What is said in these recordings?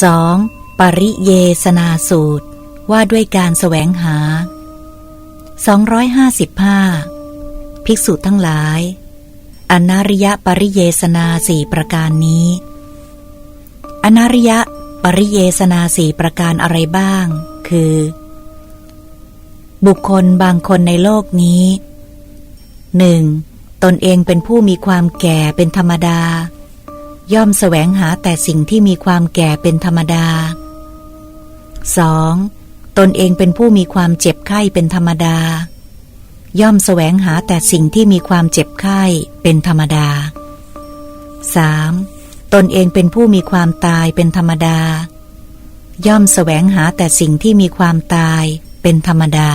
2. ปริเยสนาสูตร ว่าด้วยการแสวงหา 255 ภิกษุทั้งหลาย อนาริยปริเยสนาสี่ประการนี้ อนาริยปริเยสนาสี่ประการอะไรบ้าง คือ บุคคลบางคนในโลกนี้หนึ่งตนเองเป็นผู้มีความแก่เป็นธรรมดา ย่อมแสวงหาแต่สิ่งที่มีความแก่เป็นธรรมดา 2. ตนเองเป็นผู้มีความเจ็บไข้เป็นธรรมดา ย่อมแสวงหาแต่สิ่งที่มีความเจ็บไข้เป็นธรรมดา 3. ตนเองเป็นผู้มีความตายเป็นธรรมดา ย่อมแสวงหาแต่สิ่งที่มีความตายเป็นธรรมดา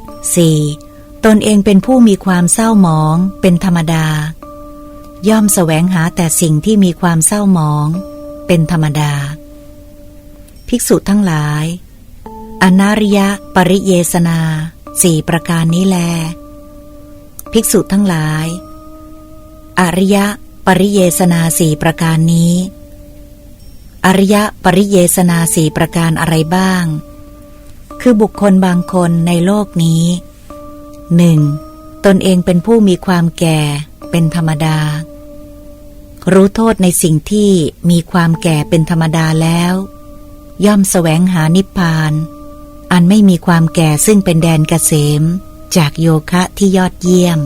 4. ตนเองเป็นผู้มีความเศร้าหมองเป็นธรรมดา ย่อมแสวงหาแต่สิ่งที่มีความเศร้าหมอง เป็นธรรมดา ภิกษุทั้งหลาย อนาริยปริเยสนาสี่ประการนี้แล ภิกษุทั้งหลาย อริยปริเยสนาสี่ประการนี้ อริยปริเยสนาสี่ประการอะไรบ้าง คือบุคคลบางคนในโลกนี้หนึ่งตนเองเป็นผู้มีความแก่เป็นธรรมดา รู้โทษในสิ่งที่มีความแก่เป็นธรรมดาแล้ว ย่อมแสวงหานิพพาน อันไม่มีความแก่ซึ่งเป็นแดนเกษม จากโยคะที่ยอดเยี่ยม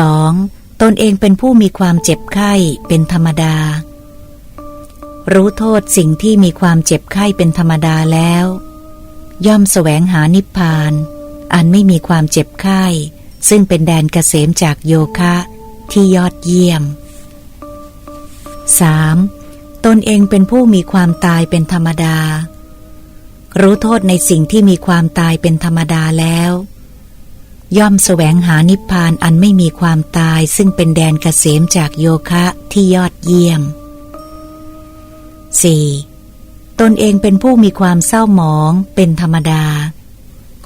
2. ตนเองเป็นผู้มีความเจ็บไข้เป็นธรรมดา รู้โทษสิ่งที่มีความเจ็บไข้เป็นธรรมดาแล้ว ย่อมแสวงหานิพพาน อันไม่มีความเจ็บไข้ ซึ่งเป็นแดนเกษมจากโยคะ ที่ยอดเยี่ยม 3. ตนเองเป็นผู้มีความตายเป็นธรรมดา รู้โทษในสิ่งที่มีความตายเป็นธรรมดาแล้ว ย่อมแสวงหานิพพานอันไม่มีความตายซึ่งเป็นแดนเกษมจากโยคะที่ยอดเยี่ยม 4. ตนเองเป็นผู้มีความเศร้าหมองเป็นธรรมดา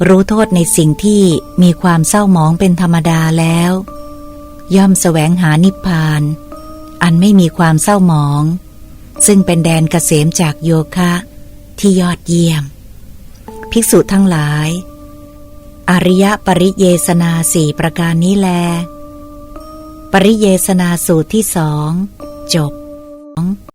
รู้โทษในสิ่งที่มีความเศร้าหมองเป็นธรรมดาแล้ว ย่อมแสวงหานิพพาน อันไม่มีความเศร้าหมอง ซึ่งเป็นแดนเกษมจากโยคะที่ยอดเยี่ยม ภิกษุทั้งหลาย อริยปริเยสนาสี่ประการนี้แล ปริเยสนาสูตรที่สอง จบ